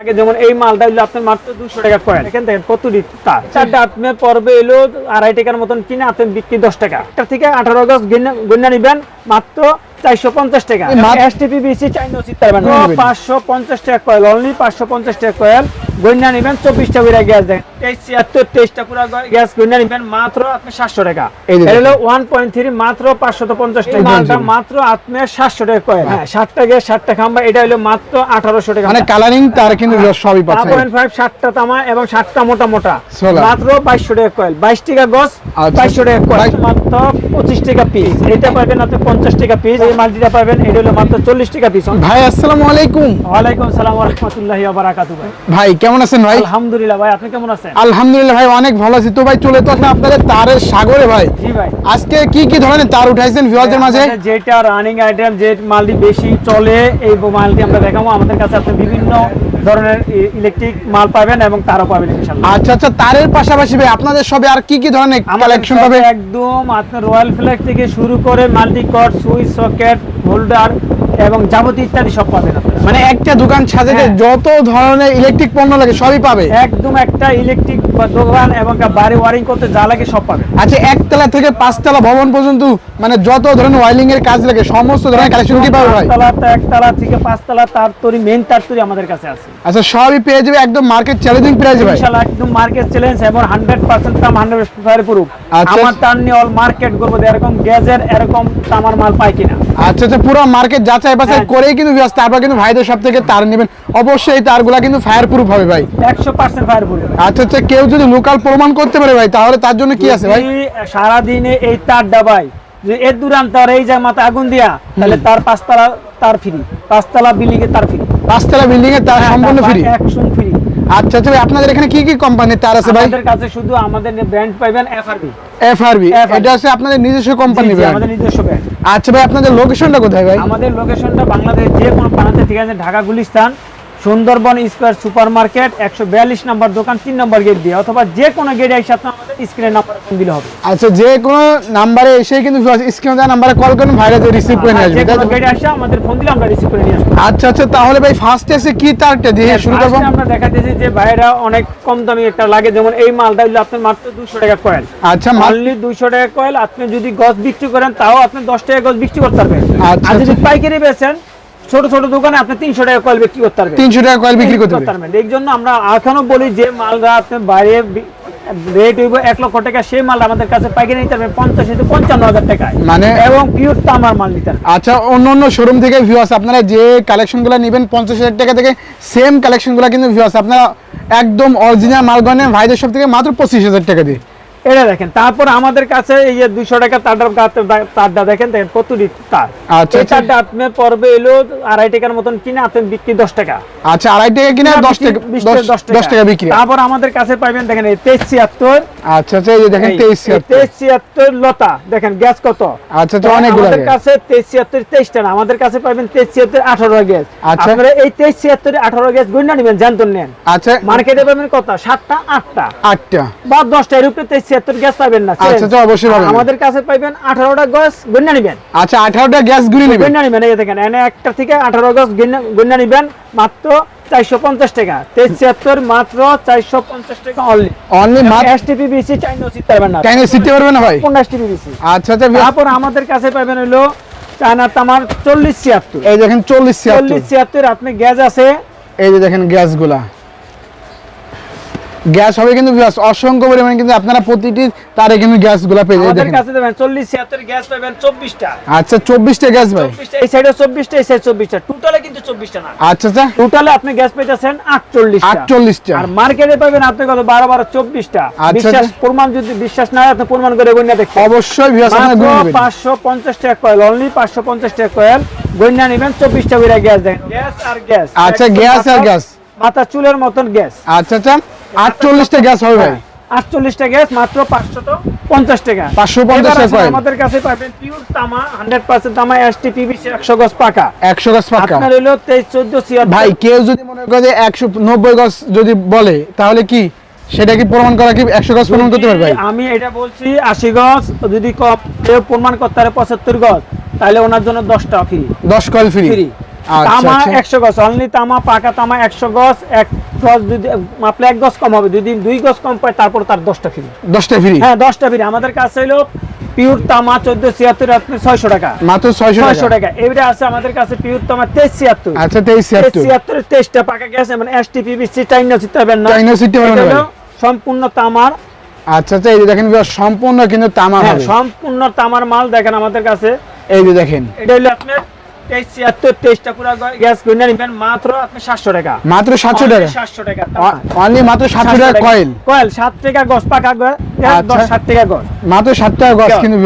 আগে যেমন এই মালটা হলো আপনার মাত্র দুশো টাকা কয়েন এখান থেকে কতটি তার চারটা আপনার পর্বে এলো আড়াই টাকার মতন কিনে আপনার বিক্রি দশ টাকা। একটা থেকে আঠারো আগস্ট গন্যা নিবেন মাত্র চারশো পঞ্চাশ টাকা। পাঁচশো পঞ্চাশ টাকা কয়েল অনলি পাঁচশো পঞ্চাশ টাকা কয়েল গন্যা নিবেন চব্বিশটা করে গ্যাস দেন। তেইশ ছিয়াত্তর তেইশটা পুরো গ্যাস গন্যা নিবেন মাত্র আপনি সাতশো টাকা। হলো ওয়ান পয়েন্ট থ্রি মাত্র পাঁচশো পঞ্চাশ টাকা। মাত্র আপনার সাতশো টাকা হ্যাঁ। ষাটটা গ্যাস ষাটটা খাম্বা এটা হলো মাত্র আঠারোশো টাকা। মানে কালারিং তার কিন্তু সবই পাচ্ছে। পয়েন্ট ফাইভ তামা এবং মোটা মোটা। মাত্র বাইশশো টাকা কয়েল বাইশ টাকা গজ আচ্ছা। বাইশশো টাকা কয়েল মাত্র পঁচিশ টাকা পিস এটা পাবেন আপনি পঞ্চাশ টাকা পিস এই মালটিটা পাবেন এটা হলো মাত্র চল্লিশ টাকা পিস ভাই আসসালামু আলাইকুম। ওয়ালাইকুম সালাম রহমতুল্লাহি বারাকাতু ভাই ভাই কেমন আছেন ভাই? আলহামদুলিল্লাহ ভাই আপনি কেমন আছেন? আলহামদুলিল্লাহ ভাই অনেক ভালো আছি। তো ভাই চলে তো আসলে আপনাদের তারের সাগরে ভাই। জি ভাই। আজকে কি কি ধরনের তার উঠাইছেন ভিউয়ারদের মাঝে? যেটা রানিং আইটেম যে মালটি বেশি চলে এই মালটি আমরা দেখাবো। আমাদের কাছে আপনি বিভিন্ন ধরনের ইলেকট্রিক মাল পাবেন এবং তারও পাবেন ইনশাআল্লাহ। আচ্ছা আচ্ছা তারের পাশাপাশি ভাই আপনাদের সবে আর কি কি ধরনের কালেকশন পাবে? একদম আপনার রয়্যাল ফ্ল্যাগ থেকে শুরু করে মাল্টি কট সুইচ সকেট হোল্ডার এবং যাবতীয় ইত্যাদি সব পাবেন আপনারা। মানে একটা দোকান সাজাতে হ্যাঁ। যত ধরনের ইলেকট্রিক পণ্য লাগে সবই পাবে? একদম একটা ইলেকট্রিক দোকান এবং বাড়ি ওয়ারিং করতে যা লাগে সব পাবে আচ্ছা একতলা থেকে পাঁচতলা ভবন পর্যন্ত মানে যত ধরনের ওয়ারিং এর কাজ লাগে সমস্ত ধরনের কালেকশন কি পাবে ভাই? একতলা থেকে পাঁচতলা তার তৈরি মেইন তার তৈরি আমাদের কাছে আছে। আচ্ছা সবই পেয়ে যাবে একদম মার্কেট চ্যালেঞ্জিং প্রাইসে ভাই। ইনশাআল্লাহ একদম মার্কেট চ্যালেঞ্জ এবং হান্ড্রেড পার্সেন্ট দাম হান্ড্রেড ফায়ার প্রুফ আচ্ছা। আমার তার নিয়ে অল মার্কেট করব এরকম গ্যাজের এরকম তামার মাল পাই কিনা। আচ্ছা আচ্ছা পুরো মার্কেট যাচাই বাছাই হ্যাঁ। করেই কিন্তু ভিউয়ার্স তারপর কিন্তু ভাইদের সব থেকে তার নেবেন। অবশ্যই এই তারগুলা কিন্তু ফায়ার প্রুফ হবে ভাই। একশো পার্সেন্ট ফায়ার প্রুফ আচ্ছা আচ্ছা কেউ যদি লোকাল প্রমাণ করতে পারে ভাই তাহলে তার জন্য কি আছে ভাই? যদি সারাদিনে এই তার ডাবাই যে এর দূরান্ত আর এই জায়গাতে আগুন দিয়া তাহলে তার পাঁচতলা তার ফ্রি। পাঁচতলা বিল্ডিং এর তার ফ্রি। পাঁচতলা বিল্ডিং এর তার সম্পূর্ণ ফ্রি একদম ফ্রি আচ্ছা আচ্ছা আপনাদের এখানে কি কি কোম্পানির তার আছে ভাই? আমাদের কাছে শুধু আমাদের ব্র্যান্ড পাইবেন এফআরবি এফআরবি এটা আছে আপনাদের নিজস্ব কোম্পানি আমাদের নিজস্ব ব্র্যান্ড আচ্ছা ভাই আপনাদের লোকেশনটা কোথায় ভাই? আমাদের লোকেশনটা বাংলাদেশ যে কোনো প্রান্তে ঠিক আছে Dhaka Gulistan. Sundarban square super market একশো বিয়াল্লিশ নম্বর দোকান তিন নম্বর গেট দিয়ে অথবা যে কোনো গেটে এসে আপনার স্ক্রিনের নাম্বার দিলে হবে। আচ্ছা যে কোনো নাম্বারে এসে কিন্তু স্ক্রিনে দেওয়া নাম্বারে কল করুন ভাইরা যে রিসিভ করে নিয়ে আর আসবে? গেটে আসে আমাদের ফোন দিলে আমরা রিসিভ করে নিয়ে আসব। আচ্ছা আচ্ছা তাহলে ভাই ফার্স্ট এসে কি তারটা দিয়ে শুরু করব? আমরা দেখাতেছি যে ভাইরা অনেক কম দামি একটা লাগে যেমন এই মালটা হলো আপনার মাত্র দুশো টাকা কয়েল আচ্ছা মাল অনলি দুইশো টাকা কয়েল আপনি যদি গছ বিক্রি করেন তাও আপনি দশ টাকা গছ বিক্রি করতে পারবেন। আচ্ছা, আর যদি আচ্ছা। পাইকারি বেচেন ছোট ছোট দোকানে আপনি তিনশো টাকা কয়েল বিক্রি করতে পারবেন। তিনশো টাকা কয়েল বিক্রি করতে পারবেন। এই জন্য আমরা এখনও বলি যে মালটা আপনি বাইরে রেট হইব এক লক্ষ টাকা সেই মাল আমাদের কাছে পাইকারি নিতে পারবেন পঞ্চাশ থেকে পঞ্চান্ন হাজার টাকায়। মানে- এবং পিওর তামার মাল নিতে। আচ্ছা অন্য অন্য শোরুম থেকে ভিউয়ার্স আপনারা যে কালেকশনগুলো নেবেন পঞ্চাশ হাজার টাকা থেকে সেম কালেকশনগুলো কিন্তু ভিউয়ার্স আপনারা একদম অরিজিনাল মাল গণেন ভাইদের সব থেকে মাত্র পঁচিশ হাজার টাকা দিয়ে। এটা দেখেন তারপর আমাদের কাছে এই যে দুইশো টাকা তারটা তারটা দেখেন দেখেন কতটি তার। আচ্ছা, আচ্ছা। তারটা আপনার পর্বে এলো আড়াই টাকার মতন কিনে আপনি বিক্রি দশ টাকা। আচ্ছা আড়াই টাকা কিনা দশ টাকা দশ টাকা, বিক্রি। তারপর আমাদের কাছে পাবেন দেখেন এই তেইশ ছিয়াত্তর। আচ্ছা আচ্ছা এই যে দেখেন তেইশ তেইশ ছিয়াত্তর লতা দেখেন গ্যাস কত? আচ্ছা আচ্ছা অনেকগুলো আমাদের কাছে তেইশ ছিয়াত্তর তেইশটা না আমাদের কাছে পাবেন তেইশ ছিয়াত্তর আঠারো গ্যাস। আচ্ছা। আপনারা এই তেইশ ছিয়াত্তর আঠারো গ্যাস গণ্য নেবেন জানতেন নেন। আচ্ছা। মার্কেটে পাবেন কত? সাতটা আটটা। আটটা। বা দশটা এর উপরে তেইশ ছিয়াত্তর গ্যাস পাবেন না আচ্ছা, আচ্ছা, অবশ্যই পাবেন। আমাদের কাছে পাইবেন আঠারোটা গ্যাস নেবেন। আচ্ছা গ্যাস নেবেন। নেবেন এই দেখেন এনে একটা থেকে আঠারো গ্যাস গণ্য নেবেন মাত্র চারশো পঞ্চাশ টাকা। তেইশ ছিয়াত্তর মাত্র চারশো পঞ্চাশ টাকা অনলি অনলি মাত্র এসটিপি বিসি চাইনা উচিত পারবেন না। সিটতে পারবে না ভাই? কোন এসটিপি বিসি আচ্ছা আচ্ছা তারপর আমাদের কাছে পাবেন হলো চায়না তামার চল্লিশ ছিয়াত্তর। এই দেখেন চল্লিশ ছিয়াত্তর। চল্লিশ ছিয়াত্তর আপনি গ্যাস আছে। এই যে দেখেন গ্যাসগুলা। গ্যাস হবে কিন্তু viewers, অসংখ্য পরিমাণে কিন্তু আপনারা প্রতিটি তারে কিন্তু গ্যাসগুলা পেয়ে যাবেন আমাদের কাছে দেবেন চল্লিশ ছিয়াত্তর গ্যাস পাবেন চব্বিশটা। আচ্ছা চব্বিশটা গ্যাস ভাই। এই সাইডে চব্বিশটা এই সাইড চব্বিশটা। টোটালে কিন্তু চব্বিশটা না। আচ্ছা আচ্ছা। টোটালে আপনি গ্যাস পেতেছেন আটচল্লিশ আটচল্লিশটা। আর মার্কেটে পাবেন আপনি কত? বারো বারো চব্বিশটা। আচ্ছা, বিশ্বাস। প্রমাণ যদি বিশ্বাস না হয় আপনি প্রমাণ করে গণ্যা দেখবেন অবশ্যই গুনে নেবেন। পাঁচশো পঞ্চাশ টাকা কয়েল অনলি পাঁচশো পঞ্চাশ টাকা কয়েল গণ্যা নেবেন চব্বিশটা করে গ্যাস দেখেন গ্যাস আর গ্যাস। আচ্ছা, গ্যাস আর গ্যাস। মাথা চুলের মতন গ্যাস। আচ্ছা আচ্ছা। আটচল্লিশটা গ্যাস হবে ভাই। আটচল্লিশটা গ্যাস মাত্র পাঁচশো পঞ্চাশ টাকা 550 এবার আসেন আমাদের কাছে পাবেন পিওর তামা হান্ড্রেড পার্সেন্ট তামা এসটি পিভিসি একশো গজ পাকা। একশো গাছ পাক্কা আপনার হলো তেইশ চোদ্দ ছিয়াত্তর। ভাই কেউ যদি মনে করে যে একশো নব্বই গজ যদি বলে তাহলে কি সেটা কি প্রমাণ করা কি একশো গজ প্রমাণ করতে পারবে আমি এটা বলছি আশি গজ যদি কেউ প্রমাণ করতে পারে পঁচাত্তর গজ তাহলে ওনার জন্য দশটা ফ্রি দশ কয়েল ফ্রি ফ্রি তামা আচ্ছা। একশো গজ অনলি তামা পাকা তামা একশো গজ এক গজ যদি মাপলে এক গজ কম হবে যদি দুই গজ কম পায় তারপর তার দশটা ফ্রি। দশটা ফ্রি? হ্যাঁ দশটা ফ্রি। আমাদের কাছে হলো পিওর তামা চোদ্দ ছিয়াত্তর আপনার ছয়শো টাকা। মাত্র ছয়শো ছয়শো টাকা। এবারে আছে আমাদের কাছে পিওর তামা তেইশ ছিয়াত্তর। আচ্ছা তেইশ ছিয়াত্তর। তেইশটা পাকা গেছে মানে এস টি পিবিসি টাইনা চিত্তে পারবেন না? চাইনা সিটি হলো সম্পূর্ণ তামার আচ্ছা আচ্ছা এই দেখেন সম্পূর্ণ কিন্তু তামা হ্যাঁ সম্পূর্ণ তামার মাল দেখেন আমাদের কাছে। এই যে দেখেন। এটা হলো আপনার তেইশ ছিয়াত্তর তেইশটা পুরো গ্যাস মাত্র আপনি সাতশো টাকা। মাত্র সাতশো টাকা? সাতশো টাকা অনলি মাত্র সাতশো টাকা কয়েল কয়েল সাত টাকা গজ পাকা গজ আচ্ছা। দশ সাত টাকা গজ। মাত্র সাত টাকা গজ Yeah. কিন্তু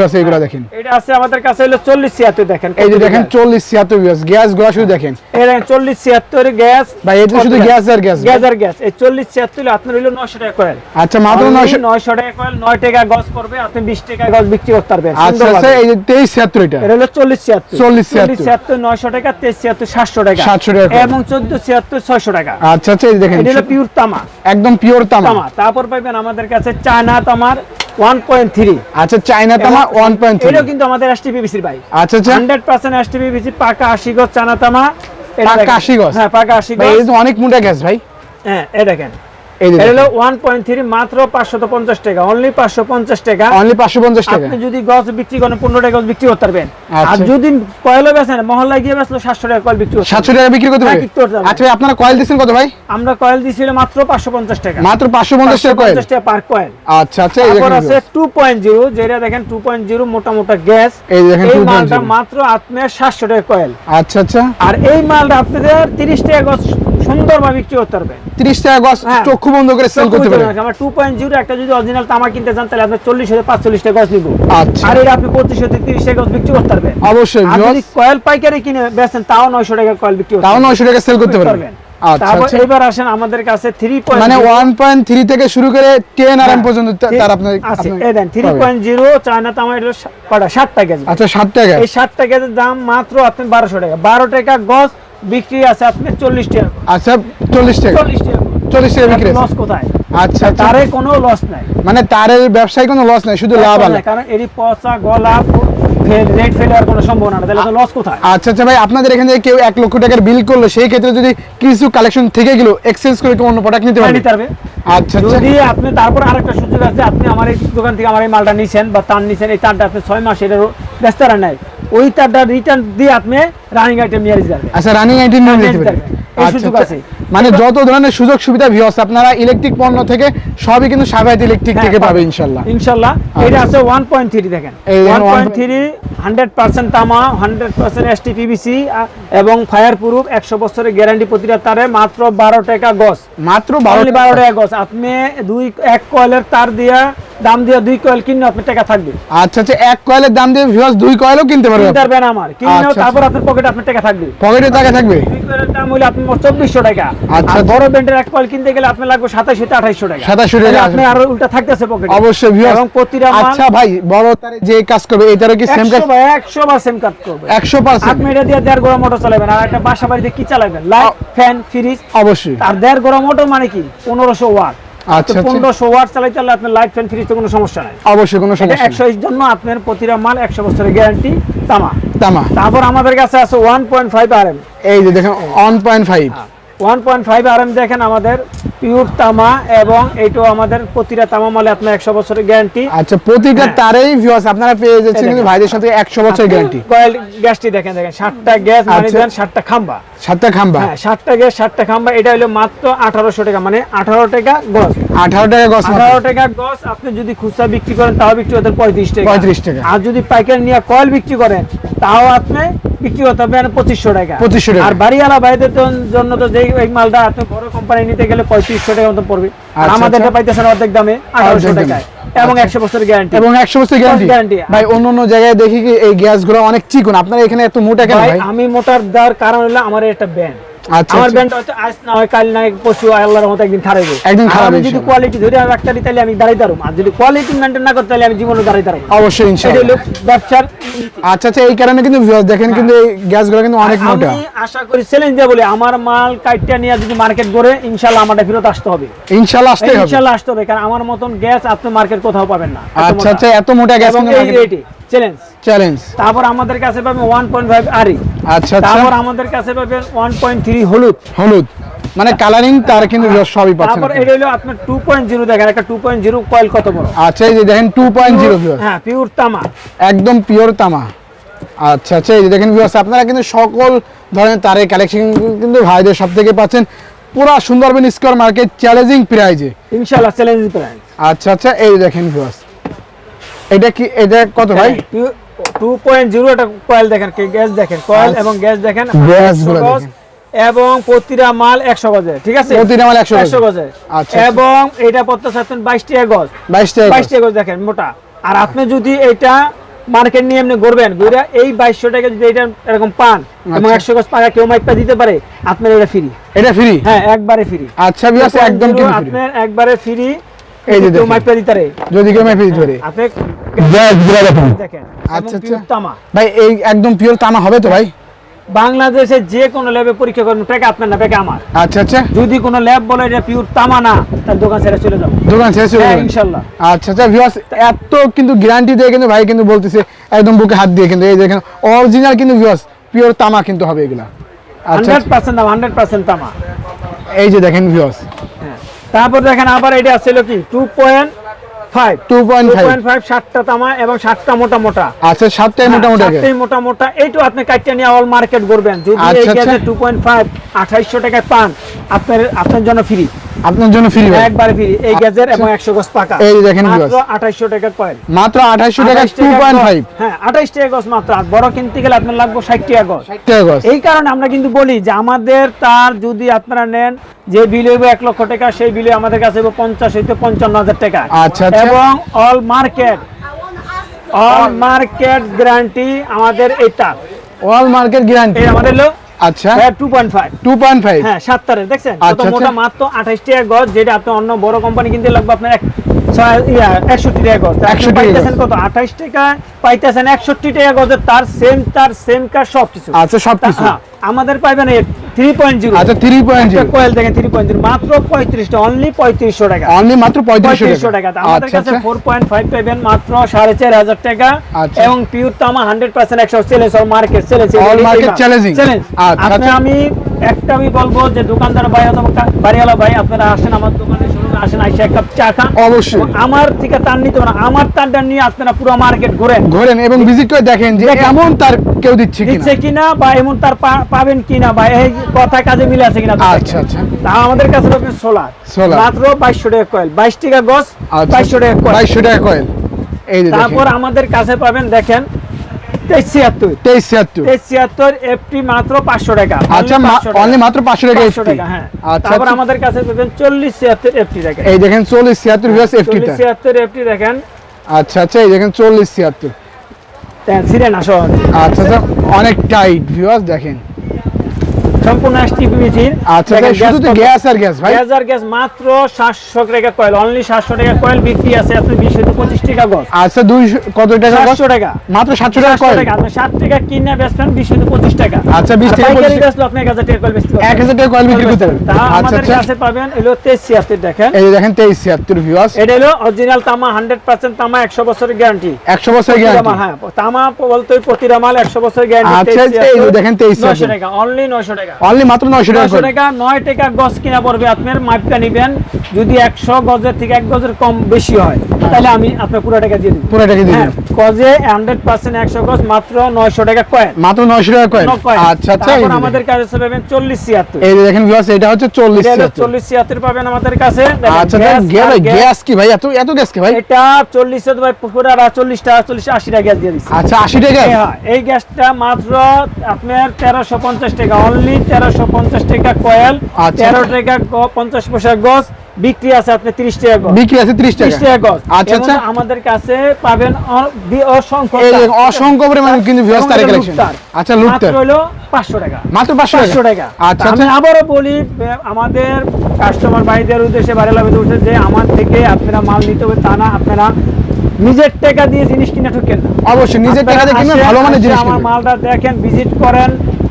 দেখেন। এটা আছে আমাদের কাছে হলো চল্লিশ ছিয়াত্তর দেখেন। এই যে দেখেন চল্লিশ ছিয়াত্তর গ্যাসগুলা শুধু দেখেন। এই দেখেন চল্লিশ ছিয়াত্তর গ্যাস ভাই এটা শুধু গ্যাস আর গ্যাস গ্যাস আর গ্যাস এই চল্লিশ ছিয়াত্তর আপনার হলো নয়শো টাকা কয়েল আচ্ছা মাত্র টাকা কয়েল টাকা পড়বে আপনি বিশ টাকা গজ বিক্রি করতে পারবেন। আচ্ছা আচ্ছা এই যে তেইশ ছিয়াত্তর এটা। এটা হলো চল্লিশ ছিয়াত্তর। 40 ছিয়াত্তর। ছিয়াত্তর নয়শো টাকা তেইশ ছিয়াত্তর সাতশো টাকা। 700 টাকা এবং চোদ্দ ছিয়াত্তর ছয়শো টাকা। আচ্ছা আচ্ছা এই দেখেন এটা হলো পিওর তামা। একদম পিওর তামা। তামা। তারপর পাইবেন আমাদের কাছে চায়না তামার। ওয়ান পয়েন্ট থ্রি আচ্ছা চায়না তামা ওয়ান পয়েন্ট থ্রি এটাও কিন্তু আমাদের এসটিপিবিসির ভাই। আচ্ছা আচ্ছা। হান্ড্রেড পার্সেন্ট এসটিপিবিসি পাকা আশি গজ চায়না তামা এটা পাকা দেখেন। 80 গজ? হ্যাঁ পাকা আশি ভাই এই অনেক মোটা গ্যাস ভাই। হ্যাঁ এ দেখেন। এটা হলো ওয়ান পয়েন্ট থ্রি মাত্র পাঁচশত পঞ্চাশ টাকা অনলি পাঁচশো পঞ্চাশ টাকা। অনলি পাঁচশো পঞ্চাশ টাকা। আপনি যদি গজ বিক্রি করেন পনেরো টাকা গজ বিক্রি করতে পারবেন। আর। যদি কয়েলও বেছেন মহল্লায় গিয়ে বেচলো সাতশো টাকা কয়েল বিক্রি করতে টাকা বিক্রি করতে। আচ্ছা আপনারা কয়েল দিচ্ছেন কত ভাই? আমরা কয়েল দিয়েছিল মাত্র পাঁচশো পঞ্চাশ টাকা। মাত্র পাঁচশো পঞ্চাশ টাকা কয়েল? 550 টাকা পার কয়েল। আচ্ছা আচ্ছা এই দেখেন আছে টু পয়েন্ট জিরো যেটা দেখেন টু পয়েন্ট জিরো মোটা মোটা গ্যাস। এই দেখেন এই মালটা মাত্র আপনার সাতশো টাকা কয়েল। আচ্ছা আচ্ছা। আর এই মালটা আপনাদের তিরিশ টাকা গজ সুন্দরভাবে বিক্রি করতে পারবেন। তিরিশ টাকা গছ হ্যাঁ। চক্ষু বন্ধ করে সেল করতে পারবে আমার টু পয়েন্ট জিরো একটা যদি অরিজিনাল তামা কিনতে চান তাহলে আপনার চল্লিশ হাজার পাঁচচল্লিশ টাকা গজ নিব। আচ্ছা। আর এটা আপনি হাজার তিরিশ টাকা গজ বিক্রি করতে পারবেন। অবশ্যই কয়েল পাইকারি কিনে বেচেন তাও নয়শো টাকা কয়েল বিক্রি করতে তাও পারবেন। নয়শো টাকা সেল করতে পারবেন। পারবেন। আচ্ছা আচ্ছা। এবার আসেন আমাদের কাছে থ্রি মানে ওয়ান পয়েন্ট থ্রি থেকে শুরু করে টেন আর হ্যাঁ, পর্যন্ত তার আপনার আছে। আপনার এই দেন থ্রি পয়েন্ট জিরো চায়না তামা এটা কটা? ষাটটা গেছে আচ্ছা ষাট টাকা এই ষাট টাকার দাম মাত্র আপনি বারোশো টাকা। বারো টাকা গজ বিক্রি আছে আপনি চল্লিশ টাকা। আচ্ছা চল্লিশ টাকা। চল্লিশ টাকা। চল্লিশ টাকা বিক্রি লস কোথায়? আচ্ছা আচ্ছা। তারে কোনো লস নাই। মানে তারের ব্যবসায় কোনো লস নাই শুধু লাভ আলা কারণ এরই পচা গলা রেট ফেলে আর কোনো সম্ভাবনা না তাহলে তো লস কোথায়? আচ্ছা আচ্ছা ভাই আপনাদের এখানে কেউ এক লক্ষ টাকার বিল করল সেই ক্ষেত্রে যদি কিছু কালেকশন থেকে গেল এক্সচেঞ্জ করে কেউ অন্য প্রোডাক্ট নিতে পারবে? নিতে পারবে। যদি আপনি তারপর আরেকটা সুযোগ আছে আপনি আমার এই দোকান থেকে আমার এই মালটা নিছেন বা তার নিছেন এই তারটা আপনি ছয় মাস নাই। ওই তারটা রিটার্ন দিয়ে আপনি রানিং আইটেম নিয়ে যেতে পারবেন আচ্ছা রানিং আইটেম নিয়ে যেতে। এই সুযোগ। আছে। মানে যত ধরনের সুযোগ সুবিধা ভিউস আপনারা ইলেকট্রিক পণ্য থেকে সবই কিন্তু সাবাইত ইলেকট্রিক হ্যাঁ, থেকে পাবে পাবেন। ইনশাল্লাহ। ইনশাল্লাহ। এটা আছে ওয়ান পয়েন্ট থ্রি দেখেন। One 1.3 point three hundred percent তামা hundred percent S T PVC এবং ফায়ার প্রুফ একশো বছরের গ্যারান্টি প্রতিটা তারে মাত্র বারো টাকা গজ। মাত্র বারো বারো টাকা গজ। আপনি দুই এক কয়েলের তার দিয়া দাম দিয়া দুই কয়েল কিনে আপনার টাকা থাকবে। আচ্ছা আচ্ছা এক কয়েলের দাম দিয়ে ভিউস দুই কয়েলও কিনতে পারবে। কিনতে পারবেন আমার। কিনেও আচ্ছা, তারপর আপনার পকেটে আপনার টাকা থাকবে। পকেটে টাকা থাকবে? দুই কয়েলের দাম আপনি চব্বিশশো টাকা। আচ্ছা, আচ্ছা। বড় এক কয়েল কিনতে গেলে আপনার লাগবে সাতাশ হতে আঠাইশো টাকা। 2700 টাকা। আপনি। আরও উল্টা থাকতেছে পকেটে অবশ্যই ভিউস এবং প্রতিটা আচ্ছা ভাই বড় তারে যে কাজ করবে এটারও কি সেম কাজ? করবে। আপনি এটা দিয়ে দেড় গোড়া মোটর চালাবেন আর একটা বাসা বাড়িতে কি চালাবেন? লাইট ফ্যান ফ্রিজ অবশ্যই। আর দেড় গোড়া মোটর মানে কি? পনেরোশো ওয়াট আচ্ছা, আচ্ছা। পনেরোশো ওয়াট চালাইতে হলে আপনার লাইট ফ্যান ফ্রিজ তো কোনো সমস্যা নাই। অবশ্যই কোনো সমস্যা একশো এর জন্য আপনার প্রতিটা মাল একশো বছরের গ্যারান্টি তামা। তামা। তারপর আমাদের কাছে আছে one point five R M এই যে দেখেন one point five one point five R M দেখেন আমাদের পিওর তামা এবং এইটাও আমাদের প্রতিটা তামা মালে আপনার একশো বছরের গ্যারান্টি আচ্ছা প্রতিটা হ্যাঁ। তারেই ভিউস আপনারা পেয়ে যাচ্ছেন কিন্তু ভাইদের সাথে একশো বছর গ্যারান্টি কয়েল গ্যাসটি দেখেন দেখেন সাতটা গ্যাস মানে আচ্ছা। দেন সাতটা খাম্বা সাতটা খাম্বা হ্যাঁ সাতটা গ্যাস সাতটা খাম্বা এটা হলো মাত্র আঠারোশো টাকা মানে আঠারো টাকা আঠারো টাকা গছ মাত্র। আঠারো টাকা আপনি যদি খুচরা বিক্রি করেন তাও বিক্রি করতে পঁয়ত্রিশ টাকা 35 টাকা। আর যদি পাইকারি নিয়ে কয়েল বিক্রি করেন তাও আপনি বিক্রি করতে হবে পঁচিশশো টাকা 2500 টাকা। আর বাড়িওয়ালা ভাইদের জন্য তো যেই এই মালটা এত বড় কোম্পানি নিতে গেলে পঁয়ত্রিশশো টাকা মতো পড়বে। আর আচ্ছা, আমাদেরটা আচ্ছা। পাইতেছেন অর্ধেক দামে আঠারোশো টাকায়। এবং একশো বছর গ্যারান্টি এবং একশো বছর গ্যারান্টি ভাই অন্য অন্য জায়গায় দেখি কি এই গ্যাসগুলো অনেক চিকন। আপনারা এখানে এত মোটা কেন আমি মোটার দেওয়ার কারণ হলো আমার একটা ব্যান্ড আচ্ছা, আমার আচ্ছা। ব্যান্ড হয়তো আজ না হয় কাল না পরশু আল্লাহর মতো একদিন খারাপবে একদিন খারাপ যদি কোয়ালিটি ধরে তাহলে আমি দাঁড়াইতে পারব আর যদি কোয়ালিটি মেনটেন না করতে তাহলে আমি জীবনে দাঁড়াইতে পারব না। অবশ্যই এটা ইনশাআল্লাহ হলো ব্যবসার। আচ্ছা আচ্ছা এই কারণে কিন্তু দেখেন কিন্তু এই গ্যাসগুলো কিন্তু অনেক মোটা। আমি আশা করি চ্যালেঞ্জ দিয়ে বলি আমার মাল কাইটটা নিয়ে যদি মার্কেট করে ইনশাল্লাহ আমারটা ফেরত আসতে হবে। ইনশাআল্লাহ আসতেই হবে। ইনশাল্লাহ আসতে হবে কারণ আমার মতন গ্যাস আপনি মার্কেট কোথাও পাবেন না। এত আচ্ছা মোটা। আচ্ছা এত মোটা গ্যাস কিন্তু চ্যালেঞ্জ চ্যালেঞ্জ তারপর আমাদের কাছে পাবেন ওয়ান পয়েন্ট ফাইভ আরি আচ্ছা আচ্ছা। তারপর আমাদের কাছে পাবেন ওয়ান পয়েন্ট থ্রি হলুদ। হলুদ। মানে কালারিং তার কিন্তু সবই পাচ্ছেন। তারপর। এটা হলো আপনার টু পয়েন্ট জিরো দেখেন একটা টু পয়েন্ট জিরো কয়েল কত বড়? আচ্ছা এই যে দেখেন টু পয়েন্ট জিরো ভিউয়ার্স হ্যাঁ পিওর তামা। একদম পিওর তামা। আচ্ছা আচ্ছা এই যে দেখেন ভিউয়ার্স আপনারা কিন্তু সকল ধরনের তারের কালেকশন কিন্তু ভাইদের সব থেকে পাচ্ছেন। পুরো সুন্দরবন স্কোয়ার মার্কেট চ্যালেঞ্জিং প্রাইজে ইনশাল্লাহ চ্যালেঞ্জ প্রাইস আচ্ছা আচ্ছা এই দেখেন ভিউয়ার্স এটা কি এটা কত ভাই? টু পয়েন্ট জিরো একটা কয়েল দেখেন কি গ্যাস দেখেন? কয়েল এবং গ্যাস দেখেন গ্যাস 100 এবং প্রতিটা মাল একশো গজে ঠিক আছে? প্রতিটা মাল 100 গজে। একশো গজে আচ্ছা, এবং এটা পড়তে চাচ্ছেন বাইশ টাকা গজ। বাইশ টাকা বাইশ টাকা গজ দেখেন মোটা। আর আপনি যদি এটা মার্কেট নিয়ে এমনি ঘুরবেন ঘুরে এই বাইশশো টাকা যদি এটা এরকম পান এবং আচ্ছা। একশো গজ পাকা কেউ মাইকটা দিতে পারে আপনার এটা ফ্রি এটা ফ্রি হ্যাঁ একবারে ফ্রি আচ্ছা ভিউয়ার্স একদম কিন্তু ফ্রি আপনার একবারে ফ্রি এই যে কেউ দেখেন। দিতে পারে? যদি কেউ মেপে দিতে পারে। আপনি গ্যাস দেখেন আচ্ছা, আচ্ছা। তামা। ভাই এই একদম পিওর তামা হবে তো ভাই? বাংলাদেশে যে কোনো ল্যাবে পরীক্ষা করবেন টাকা আপনার না টাকা আমার। আচ্ছা আচ্ছা। যদি কোনো ল্যাব বলে এটা পিওর তামা না তার দোকান ছেড়ে চলে যাব। দোকান শেষ হয়ে হ্যাঁ, যাবে। ইনশাল্লাহ। আচ্ছা আচ্ছা ভিউয়ার্স এত কিন্তু গ্যারান্টি দিয়ে কিন্তু ভাই কিন্তু বলতেছে একদম বুকে হাত দিয়ে কিন্তু। এই দেখেন অরিজিনাল কিন্তু ভিউয়ার্স পিওর তামা কিন্তু হবে এগুলা। হান্ড্রেড পার্সেন্ট দাম হান্ড্রেড পার্সেন্ট তামা। এই যে দেখেন ভিউয়ার্স। তারপর দেখেন আবার এটা ছিল কি? Two point five 2.5 point five সাতটা তামা এবং সাতটা মোটা মোটা। আচ্ছা সাতটাই। সাতটাই মোটা মোটা। এইটু আপনি নিয়ে অল মার্কেট করবেন যদি এই গ্যাসে। টু পয়েন্ট ফাইভ আঠাইশশো টাকায় পান আপনার আপনার জন্য ফ্রি আপনার জন্য ফ্রি একবারে ফ্রি এই গ্যাসের এবং একশো গজ পাকা। এই দেখেন মাত্র viewers। আঠাইশশো টাকা কয়েল মাত্র আঠাইশশো টাকা 28 টু পয়েন্ট গজ। ফাইভ হ্যাঁ আঠাইশ টাকা গজ মাত্র। আর বড় কিনতে গেলে আপনার লাগবে ষাট টাকা গজ। 60 টাকা গজ। এই কারণে আমরা কিন্তু বলি যে আমাদের তার যদি আপনারা নেন যে বিল হইব এক লক্ষ টাকা সেই বিলে আমাদের কাছে হইব পঞ্চাশ হইতে পঞ্চান্ন হাজার টাকা। আচ্ছা, আচ্ছা। এবং all market all market guarantee আমাদের এটা। অল মার্কেট গ্যারান্টি এই আমাদের হলো আচ্ছা। টু পয়েন্ট ফাইভ হ্যাঁ 7 তারের দেখছেন? কত আচ্ছা, মোটা আচ্ছা। মাত্র আঠাইশ টাকা গজ যেটা আপনি অন্য বড় কোম্পানি কিনতে লাগবে আপনার একষট্টি টাকা গজ। 61 পাইতেছেন কত? আঠাইশ টাকা। পাইতেছেন একষট্টি টাকা গজের তার সেম তার সেম কার সব কিছু আচ্ছা সব কিছু হ্যাঁ, আমাদের পাইবেন থ্রি পয়েন্ট জিরো আচ্ছা থ্রি পয়েন্ট জিরো কোয়েল দেখেন থ্রি পয়েন্ট জিরো মাত্র পঁয়ত্রিশটা অনলি পঁয়ত্রিশশো টাকা। অনলি মাত্র পঁয়ত্রিশশো পঁয়ত্রিশশো টাকা। টাকা আমাদের কাছে ফোর পয়েন্ট ফাইভ পাইবেন মাত্র সাড়ে চার হাজার টাকা। আচ্ছা। এবং পিওর তামা হান্ড্রেড পার্সেন্ট একশো চ্যালেঞ্জ মার্কেট। চ্যালেঞ্জ আচ্ছা। আমি একটা আমি বলব যে দোকানদার ভাই অথবা বাড়িওয়ালা ভাই আপনারা আসেন আমার দোকানে আসেন আইসা এক কাপ চা খান। অবশ্যই। আমার থেকে তার নিতে পারেন আমার তারটা নিয়ে আপনারা পুরো মার্কেট ঘুরেন। ঘোরেন এবং ভিজিট করে দেখেন যে এমন তার কেউ দিচ্ছে কিনা। দিচ্ছে কিনা বা এমন তার পাবেন কিনা বা এই কথা কাজে মিলে আছে কিনা আচ্ছা আচ্ছা। তা আমাদের কাছে সোলার। Solar। মাত্র টাকা কয়েল বাইশ টাকা আচ্ছা টাকা কয়েল বাইশশো টাকা কয়েল এই তারপর আমাদের কাছে পাবেন দেখেন ছিয়াত্তর। তেইশ ছিয়াত্তর। তেইশ ছিয়াত্তর এফটি মাত্র পাঁচশো টাকা। আচ্ছা অনলি মাত্র পাঁচশো টাকা হ্যাঁ। আচ্ছা তারপর আচ্ছা। আমাদের কাছে পাবেন চল্লিশ ছিয়াত্তর এফটি দেখেন। এই দেখেন চল্লিশ ছিয়াত্তর ভিউয়ার্স এফটি ছিয়াত্তর এফটি দেখেন। আচ্ছা আচ্ছা এই দেখেন চল্লিশ ছিয়াত্তর। আসো আচ্ছা আচ্ছা অনেক টাইট ভিউয়ার্স দেখেন। সম্পূর্ণ টিপি মেশিন আচ্ছা আচ্ছা, শুধু তো গ্যাস আর গ্যাস ভাই। গ্যাস আর গ্যাস মাত্র সাতশো টাকা কয়েল অনলি সাতশো টাকা কয়েল বিক্রি আছে আপনি থেকে টাকা গজ। আচ্ছা দুইশো কত টাকা গজ? সাতশো টাকা। মাত্র সাতশো টাকা কয়েল টাকা আপনি ষাট টাকা কিনে বেচবেন বিশ থেকে পঁচিশ টাকা। আচ্ছা, 20 আর থেকে 25 বেচলে আপনি এক হাজার টাকা কয়েল বেচতে পারবেন। টাকা কয়েল বিক্রি করতে পারবেন। আচ্ছা, আমাদের আচ্ছা। কাছে পাবেন এলো তেইশ দেখেন। এই দেখেন তেইশ ছিয়াত্তর ভিউয়ার্স এটা হলো অরিজিনাল তামা হান্ড্রেড পার্সেন্ট তামা একশো বছরের গ্যারান্টি একশো বছর গ্যারান্টি হ্যাঁ তামা বলতে প্রতিটা মাল একশো বছরের গ্যারান্টি আচ্ছা, এই দেখেন 23 নয়শো টাকা অনলি নয়শো টাকা। অনলি মাত্র নয়শো টাকা নয়শো কয়েল টাকা নয় টাকা গজ কিনা পড়বে আপনার মাপটা নেবেন। যদি একশো গজের থেকে এক গজের কম বেশি হয় তাহলে আমি আপনার পুরো টাকা দিয়ে দিব। পুরো টাকা দিয়ে হ্যাঁ। গজে হান্ড্রেড পার্সেন্ট একশো গজ মাত্র নয়শো টাকা কয়েন মাত্র নয়শো টাকা কয়েল আচ্ছা আচ্ছা যে আমাদের কাছে পাবেন চল্লিশ ছিয়াত্তর। এই দেখেন ভিউয়ার্স এটা হচ্ছে চল্লিশ এটা হলো ছিয়াত্তর। চল্লিশ ছিয়াত্তর পাবেন আমাদের কাছে। আচ্ছা গ্যাস গ্যাস কি ভাই? এত এত গ্যাস কি ভাই? এটা চল্লিশ ভাই পুরা চল্লিশ টাকা চল্লিশ আশি টাকা গ্যাস দিয়ে দিচ্ছি। আচ্ছা আশি টাকা হ্যাঁ এই গ্যাসটা মাত্র আপনার তেরোশো পঞ্চাশ টাকা। অনলি তেরোশো পঞ্চাশ টাকা কয়েল আচ্ছা। তেরো টাকা গ- পঞ্চাশ পয়সা গজ বিক্রি আছে আপনি তিরিশ টাকা গজ। বিক্রি আছে ত্রিশ ত্রিশ টাকা টাকা গজ। আচ্ছা আচ্ছা। আমাদের কাছে পাবেন অসংখ্য। অসংখ্য পরিমাণে কিন্তু ভিউয়ার্স তার কালেকশন আচ্ছা মাত্র হলো পাঁচশো টাকা। মাত্র পাঁচশো পাঁচশো টাকা। টাকা আচ্ছা। আমি আচ্ছা আবারও বলি আমাদের কাস্টমার ভাইদের উদ্দেশ্যে বাড়ি লাভে উঠে যে আমার থেকে আপনারা মাল নিতে হবে তা না আপনারা নিজের টাকা দিয়ে জিনিস কিনে ঠকেন না। অবশ্যই নিজের টাকা দিয়ে আসেন, ভালো মানের জিনিস আমার মালটা দেখেন ভিজিট করেন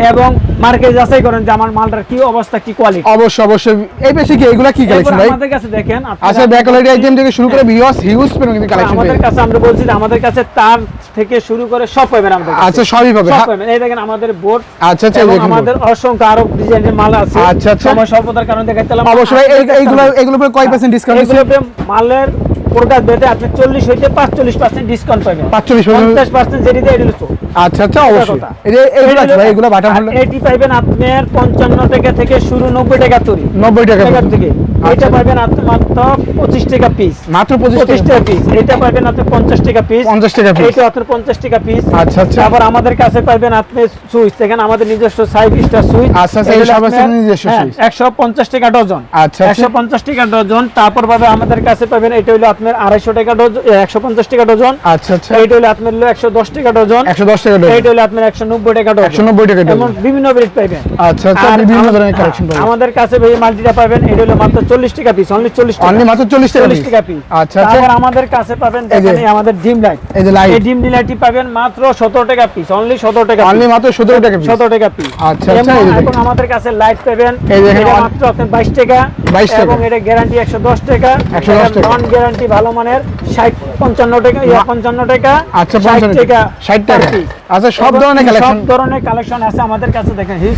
এবং মার্কেট যাচাই করেন যে আমার মালটার কি অবস্থা কি কোয়ালিটি অবশ্যই অবশ্যই। এই বেশি কি? এগুলা কি কালেকশন ভাই? আমাদের কাছে দেখেন আচ্ছা ব্যাকলাইট আইটেম থেকে শুরু করে ভিউয়ার্স হিউজ পরিমাণ কিন্তু কালেকশন আমাদের কাছে আমরা বলছি যে আমাদের কাছে তার থেকে শুরু করে সব পাবেন আমাদের কাছে। আচ্ছা সবই পাবে সব হ্যাঁ। পাবেন এই দেখেন আমাদের বোর্ড আচ্ছা আচ্ছা আমাদের অসংখ্য আরও ডিজাইনের মাল আছে। আচ্ছা, আচ্ছা। সময় স্বল্পতার কারণে দেখাইতাম অবশ্যই এই- এইগুলো এগুলো উপরে কয় পার্সেন্ট ডিসকাউন্ট এগুলোতে মালের প্রোডাক্ট বেঁধে আপনি চল্লিশ হইতে পাঁচচল্লিশ পার্সেন্ট ডিসকাউন্ট পাবেন। 45% পঞ্চাশ পার্সেন্ট যেটি দেয় এগুলো তো আচ্ছা আচ্ছা অবশ্যই। ভাই এগুলো হলে এটি পাইবেন আপনার পঞ্চান্ন টাকা থেকে শুরু নব্বই টাকা তৈরি। 90 টাকা থেকে। আচ্ছা। এটা পাবেন আপনি মাত্র পঁচিশ টাকা পিস মাত্র পঁচিশ পঁচিশ টাকা পিস এটা পাবেন আপনি পঞ্চাশ টাকা পিস 50 টাকা piece। এটা আপনার পঞ্চাশ টাকা পিস আচ্ছা, আচ্ছা। আবার আমাদের কাছে পাবেন আপনি সুইচ। দেখেন আমাদের নিজস্ব সাইজ স্টার সুইচ। আচ্ছা, আচ্ছা, এই সব আছে নিজস্ব সুইচ। একশো পঞ্চাশ টাকা ডজন। আচ্ছা, আচ্ছা। একশো পঞ্চাশ টাকা ডজন। তারপর পাবে আমাদের কাছে পাবেন এটা হলো আপনার আড়াইশো টাকা ডজন একশো পঞ্চাশ টাকা ডজন। আচ্ছা আচ্ছা। এইটা হলো আপনার হলো একশো দশ টাকা ডজন। একশো দশ টাকা। হলো আপনার টাকা ডজন ডজন। বিভিন্ন আচ্ছা আচ্ছা বিভিন্ন ধরনের কালেকশন পাবেন আমাদের কাছে ভাই মাল্টিটা পাবেন এটা হলো মাত্র চল্লিশ টাকা পিস অনলি চল্লিশ অনলি মাত্র চল্লিশ টাকা চল্লিশ piece। টাকা পিস আচ্ছা আচ্ছা তারপর আমাদের কাছে পাবেন দেখেন আমাদের ডিম লাইট এই যে লাইট এই ডিম লাইটটি পাবেন মাত্র সতেরো টাকা পিস অনলি সতেরো টাকা অনলি মাত্র সতেরো টাকা piece। সতেরো টাকা পিস আচ্ছা, আচ্ছা, এই যে এবং দেখেন। আমাদের কাছে লাইট পাবেন এই দেখেন, মাত্র আপনার বাইশ টাকা 22 টাকা। এবং এটা গ্যারান্টি টাকা 110 টাকা। নন গ্যারান্টি ভালো মানের ষাট পঞ্চান্ন টাকা ইয়া পঞ্চান্ন টাকা আচ্ছা 60 টাকা ষাট টাকা per piece। আচ্ছা সব ধরনের সব ধরনের কালেকশন আছে আমাদের কাছে? দেখেন হিউজ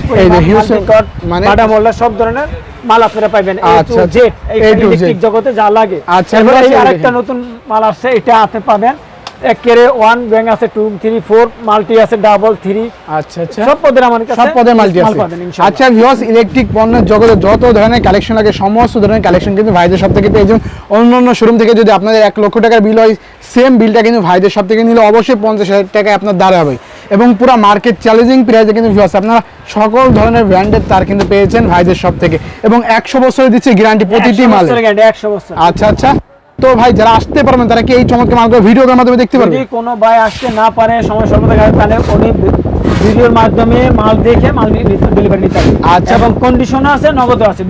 মাল্টিকট মানে- বাটা মোল্লা সব ধরনের মাল আপনারা পাবেন এ আচ্ছা, টু। জেড এই। ইলেকট্রিক জগতে যা লাগে। আচ্ছা, এই আরেকটা নতুন মাল আসছে এটা পাবেন। একেরে ওয়ান ব্যাং আছে টু থ্রি ফোর মাল্টি আছে ডাবল থ্রি আচ্ছা আচ্ছা। সব পদের আমার কাছে সব পদের মাল্টি আছে। আচ্ছা ভিউয়ার্স ইলেকট্রিক পণ্যের জগতে যত ধরনের কালেকশন লাগে সমস্ত ধরনের কালেকশন কিন্তু ভাইদের সব থেকে পেয়ে যাবেন। অন্য অন্য শোরুম থেকে যদি আপনাদের এক লক্ষ টাকার বিল হয় সেম বিলটা কিন্তু ভাইদের সব থেকে নিলে অবশ্যই পঞ্চাশ হাজার টাকায় আপনার দাঁড়াবে। এবং পুরো মার্কেট চ্যালেঞ্জিং প্রাইসে কিন্তু ভিউয়ার্স আপনারা সকল ধরনের ব্র্যান্ডের তার কিন্তু পেয়েছেন ভাইদের সব থেকে। এবং একশো বছরে দিচ্ছে গ্যারান্টি প্রতিটি 100 মালে। বছরের guarantee, 100 বছর। আচ্ছা আচ্ছা। তো ভাই যারা আসতে পারবেন তারা কি এই চমৎকার মালগুলো ভিডিওর মাধ্যমে দেখতে পারবে? যদি কোনো ভাই আসতে না পারে সময় কারণে তাহলে উনি ভিডিওর মাধ্যমে মাল দেখে মাল ডেলিভারি নিতে পারবে আচ্ছা। এবং কন্ডিশন আছে নগদ। আছে।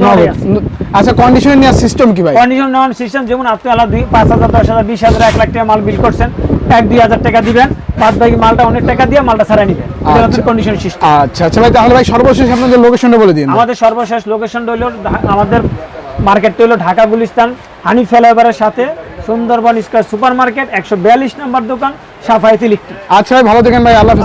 আচ্ছা কন্ডিশন নেওয়ার সিস্টেম কি ভাই? কন্ডিশন নেওয়ার সিস্টেম যেমন আপনি আলাদা দুই পাঁচ হাজার দশ হাজার বিশ হাজার এক লাখ টাকা মাল বিল করছেন এক দুই হাজার টাকা দিবেন বাদ বাকি মালটা অনেক টাকা দিয়ে মালটা ছাড়া নিবেন। আচ্ছা। কন্ডিশন সিস্টেম আচ্ছা আচ্ছা ভাই তাহলে ভাই সর্বশেষ আপনাদের লোকেশনটা বলে দিন। আমাদের সর্বশেষ লোকেশন হলো আমাদের মার্কেটটা হলো ঢাকা গুলিস্তান হানি ফ্লাইওভারের সাথে সুন্দরবন স্কয়ার সুপার মার্কেট একশো বিয়াল্লিশ নম্বর দোকান সাফাইতে লিখতে আচ্ছা ভালো দেখেন ভাই, আল্লাহ